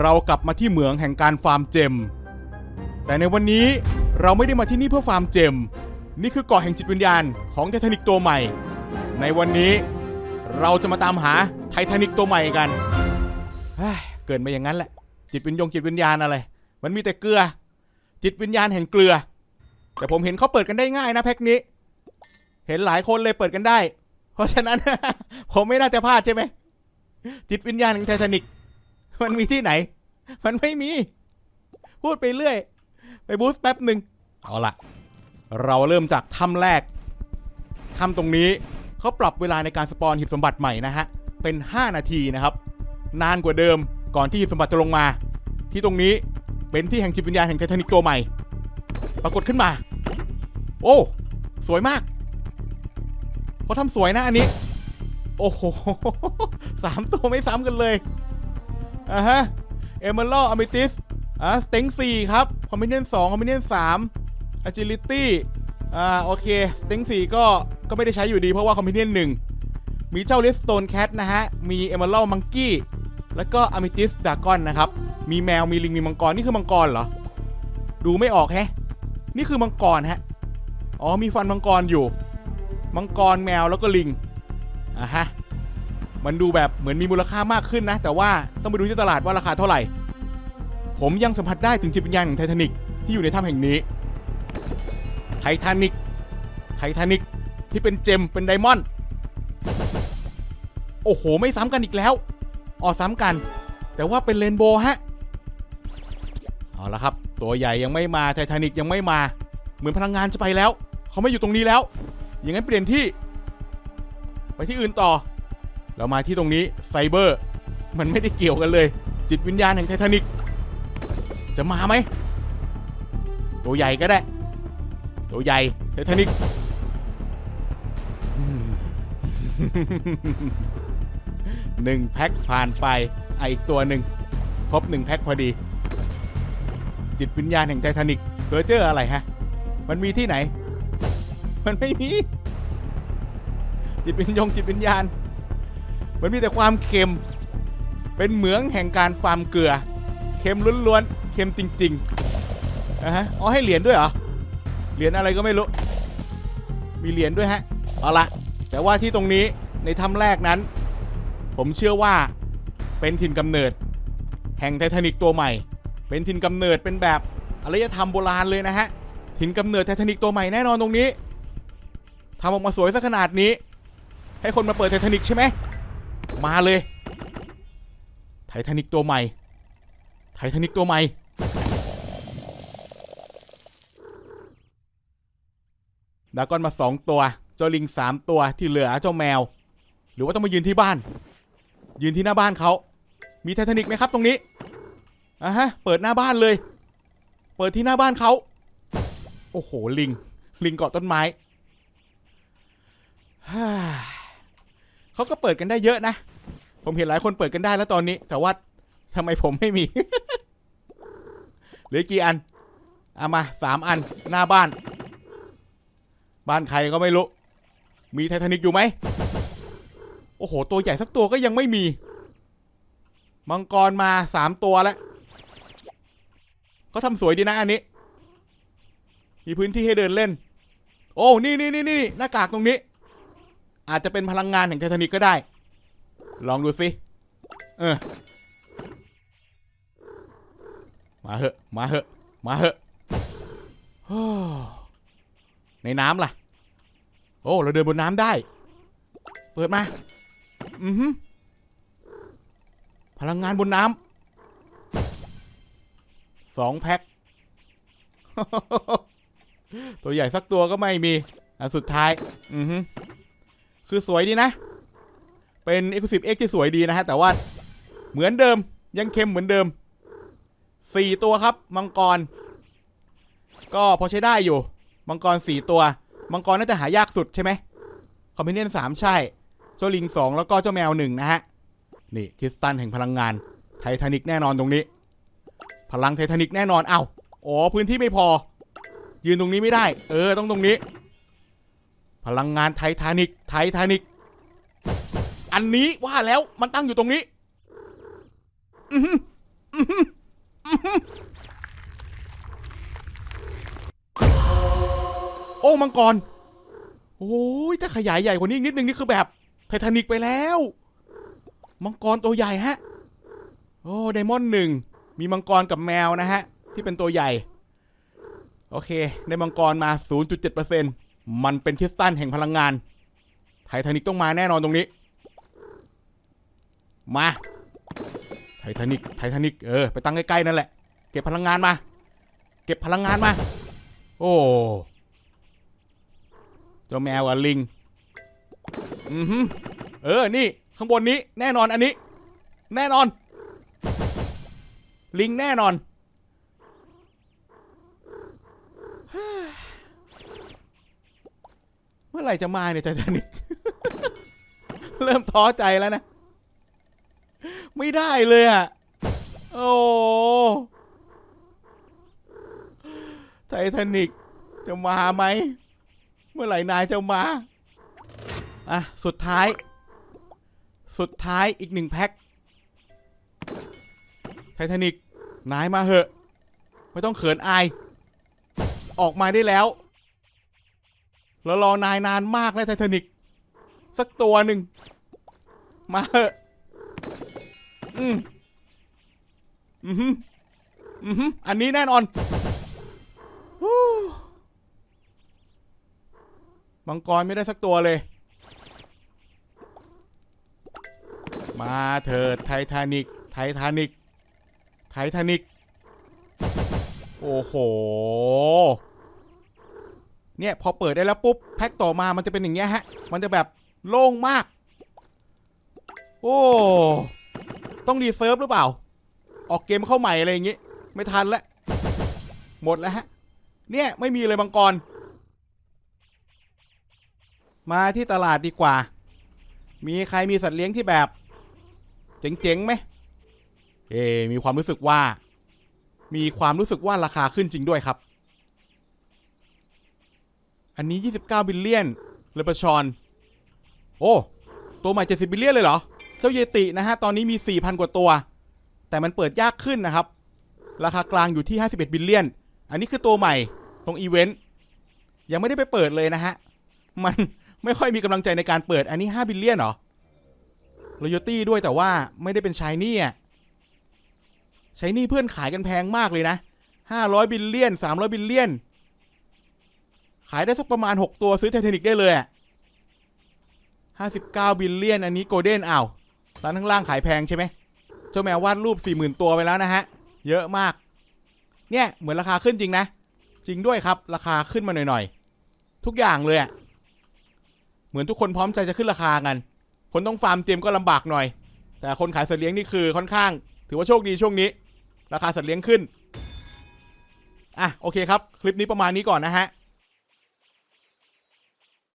เรากลับมาที่เหมืองแห่งการฟาร์มเจม แต่ในวันนี้เราไม่ได้มาที่นี่เพื่อฟาร์มเจม นี่คือเกาะแห่งจิตวิญญาณของไททานิกตัวใหม่ ในวันนี้เราจะมาตามหาไททานิกตัวใหม่กันเกินไปอย่างนั้นแหละ จิตวิญญงจิตวิญญาณอะไร มันมีแต่เกลือ จิตวิญญาณแห่งเกลือ แต่ผมเห็นเขาเปิดกันได้ง่ายนะแพ็คนี้ เห็นหลายคนเลยเปิดกันได้ เพราะฉะนั้น ผมไม่น่าจะพลาดใช่ไหมจิตวิญญาณของไททานิก มันมีที่ไหน มันไม่มี พูดไปเรื่อย ไปบูสต์แป๊บหนึ่งเอาละเราเริ่มจากถ้ำแรกถ้ำตรงนี้เขาปรับเวลาในการสปอนหีบสมบัติใหม่นะฮะ เป็น 5 นาทีนะครับ นานกว่าเดิมก่อนที่หีบสมบัติจะลงมา ที่ตรงนี้เป็นที่แห่งจิตวิญญาณแห่งไททานิกตัวใหม่ ปรากฏขึ้นมา โอ้ สวยมากเขาทำสวยนะอันนี้ โอ้โหสามตัวไม่ซ้ำกันเลย อะฮะเอเมอรัลอะมิติสอ่าสเต็งสี่ครับคอมบิเนียนสองคอมบิเนียนสามอะจิลิตี้อ่าโอเคสเต็งสี่ก็ก็ไม่ได้ใช้อยู่ดีเพราะว่าคอมบิเนียนหนึ่งมีเจ้าเลสโตนแคทนะฮะ มีเอเมอรัลมังกี้แล้วก็อะมิติสดากอนนะครับ มีแมวมีลิงมีมังกรนี่คือมังกรเหรอ ดูไม่ออกแฮะ นี่คือมังกรฮะอ๋อมีฟันมังกรอยู่ มังกรแมวแล้วก็ลิงอะฮะ มันดูแบบเหมือนมีมูลค่ามากขึ้นนะ แต่ว่าต้องไปดูที่ตลาดว่าราคาเท่าไหร่ ผมยังสัมผัสได้ถึงจิตวิญญาณของไททานิกที่อยู่ในถ้ำแห่งนี้ ไททานิกไททานิกที่เป็นเจมเป็นไดมอนด์โอ้โห ไม่ซ้ำกันอีกแล้วอ๋อซ้ำกัน แต่ว่าเป็นเรนโบว์ฮะเอาละครับ ตัวใหญ่ยังไม่มาไททานิกยังไม่มา เหมือนพลังงานจะไปแล้ว เขาไม่อยู่ตรงนี้แล้ว อย่างนั้นเปลี่ยนที่ ไปที่อื่นต่อ เรามาที่ตรงนี้ไซเบอร์ มันไม่ได้เกี่ยวกันเลย จิตวิญญาณแห่งไททานิกจะมาไหม ตัวใหญ่ก็ได้ ตัวใหญ่ไททานิกหนึ่งแพ็คผ่านไปอะอีกตัวหนึ่งครบหนึ่งแพ็คพอดี จิตวิญญาณแห่งไททานิกเพอเจออะไรฮะ มันมีที่ไหน มันไม่มี จิตวิญญงจิตวิญญาณ มันมีแต่ความเค็ม เป็นเหมืองแห่งการฟาร์มเกลือ เค็มล้วนๆ เค็มจริงๆอะฮะ อ๋อให้เหรียญด้วยเหรอ เหรียญอะไรก็ไม่รู้ มีเหรียญด้วยฮะ เอาละ แต่ว่าที่ตรงนี้ในถ้ำแรกนั้น ผมเชื่อว่าเป็นถิ่นกำเนิด แห่งไททานิกตัวใหม่ เป็นถิ่นกำเนิดเป็นแบบอารยธรรมโบราณเลยนะฮะ ถิ่นกำเนิดไททานิกตัวใหม่แน่นอนตรงนี้ทำออกมาสวยซะขนาดนี้ ให้คนมาเปิดไททานิกใช่ไหม มาเลย ไททานิกตัวใหม่ ไททานิกตัวใหม่ ดากอนมาสองตัว เจ้าลิงสามตัวที่เหลือเจ้าแมว หรือว่าต้องมายืนที่บ้าน ยืนที่หน้าบ้านเขา มีไททานิกไหมครับตรงนี้อะฮะ เปิดหน้าบ้านเลย เปิดที่หน้าบ้านเขา โอ้โห ลิง ลิงเกาะต้นไม้ฮ่า เขาก็เปิดกันได้เยอะนะ ผมเห็นหลายคนเปิดกันได้แล้วตอนนี้ แต่ว่าทำไมผมไม่มี เหลือกี่อันเอามาสามอันหน้าบ้าน บ้านใครก็ไม่รู้ มีไททานิกอยู่ไหม โอ้โห ตัวใหญ่สักตัวก็ยังไม่มี มังกรมาสามตัวแล้วเขาทำสวยดีนะอันนี้ มีพื้นที่ให้เดินเล่น โอ้ นี่นี่นี่นี่หน้ากากตรงนี้ อาจจะเป็นพลังงานแห่งไททานิกก็ได้ ลองดูสิเออ มาเหอะ มาเหอะ มาเหอะในน้ำล่ะ โอ้ เราเดินบนน้ำได้ เปิดมา อือหือพลังงานบนน้ำสองแพ็ค ตัวใหญ่สักตัวก็ไม่มี อันสุดท้าย อือหือ คือสวยดีนะ เป็น Exclusive X ที่สวยดีนะฮะ แต่ว่าเหมือนเดิมยังเค็มเหมือนเดิม4ตัวครับ มังกร ก็พอใช้ได้อยู่ มังกร4ตัว มังกรน่าจะหายากสุดใช่ไหมคอมพิเนียน3ใช่ เจ้าลิง2แล้วก็เจ้าแมว1นะฮะ นี่คริสตันแห่งพลังงาน ไททานิกแน่นอนตรงนี้ พลังไททานิกแน่นอนเอ้าอ๋อพื้นที่ไม่พอ ยืนตรงนี้ไม่ได้ เออต้องตรงนี้ พลังงานไททานิกไททานิก อันนี้ว่าแล้วมันตั้งอยู่ตรงนี้โอ้มังกร โอ้ยถ้าขยายใหญ่กว่านี้อีกนิดนึงนี่คือแบบไททานิกไปแล้ว มังกรตัวใหญ่ฮะ โอ้ไดมอนด์หนึ่ง มีมังกรกับแมวนะฮะ ที่เป็นตัวใหญ่ โอเคได้มังกรมา 0.7% มันเป็นคริสตัลแห่งพลังงาน ไททานิกต้องมาแน่นอนตรงนี้ มา ไททานิกไททานิกเออ ไปตั้งใกล้ๆนั่นแหละ เก็บพลังงานมา เก็บพลังงานมา โอ้เจ้าแมวกับลิง อือฮึเออ นี่ ข้างบนนี้ แน่นอนอันนี้ แน่นอน ลิงแน่นอน มื่อไหร่จะมาเนี่ยไททานิกเริ่มท้อใจแล้วนะ ไม่ได้เลยอะ โอ้ไททานิกจะมาไหม เมื่อไหร่นายจะมา อะ สุดท้าย สุดท้ายอีกหนึ่งแพ็คไททานิกนายมาเหอะ ไม่ต้องเขินอาย ออกมาได้แล้ว เรารอนายนานมากแล้วไททานิกสักตัวหนึ่ง มาเหอะอืมอือฮึอือฮึอันนี้แน่นอนมังกรไม่ได้สักตัวเลย มาเถิดไททานิก ไททานิก ไททานิก โอ้โห เนี่ยพอเปิดได้แล้วปุ๊บแพ็คต่อมามันจะเป็นอย่างเงี้ยฮะ มันจะแบบโล่งมาก โอ้ ต้องรีเซิร์ฟหรือเปล่า ออกเกมเข้าใหม่อะไรอย่างงี้ ไม่ทันแล้ว หมดแล้วฮะ เนี่ยไม่มีเลยมังกร มาที่ตลาดดีกว่า มีใครมีสัตว์เลี้ยงที่แบบ เจ๋งๆไหม เอ มีความรู้สึกว่า มีความรู้สึกว่าราคาขึ้นจริงด้วยครับ อันนี้ 29 บิลเลียนเลปชอน โอ้ ตัวใหม่ 70 บิลเลียนเลยเหรอ เจ้าเยตินะฮะ ตอนนี้มี 4,000 กว่าตัว แต่มันเปิดยากขึ้นนะครับ ราคากลางอยู่ที่ 51 บิลเลียน อันนี้คือตัวใหม่ตรงอีเวนต์ ยังไม่ได้ไปเปิดเลยนะฮะ มันไม่ค่อยมีกำลังใจในการเปิด อันนี้ 5 บิลเลียนเหรอรอยตี้ด้วยแต่ว่าไม่ได้เป็นชายนี่อะชายนี่เพื่อนขายกันแพงมากเลยนะ500 บิลเลียน300 บิลเลียน ขายได้สักประมาณ 6 ตัวซื้อไททานิกได้เลยอะ59บิลเลียน อันนี้โกลเด้นอ้าวร้านข้างล่างขายแพงใช่ไหม เจ้าแมววาดรูป40,000ตัวไปแล้วนะฮะ เยอะมาก เนี่ยเหมือนราคาขึ้นจริงนะ จริงด้วยครับ ราคาขึ้นมาหน่อยๆ ทุกอย่างเลยอะเหมือนทุกคนพร้อมใจจะขึ้นราคากัน คนต้องฟาร์มเตรียมก็ลำบากหน่อย แต่คนขายสัตว์เลี้ยงนี่คือค่อนข้าง ถือว่าโชคดีช่วงนี้ ราคาสัตว์เลี้ยงขึ้น อะโอเคครับ คลิปนี้ประมาณนี้ก่อนนะฮะ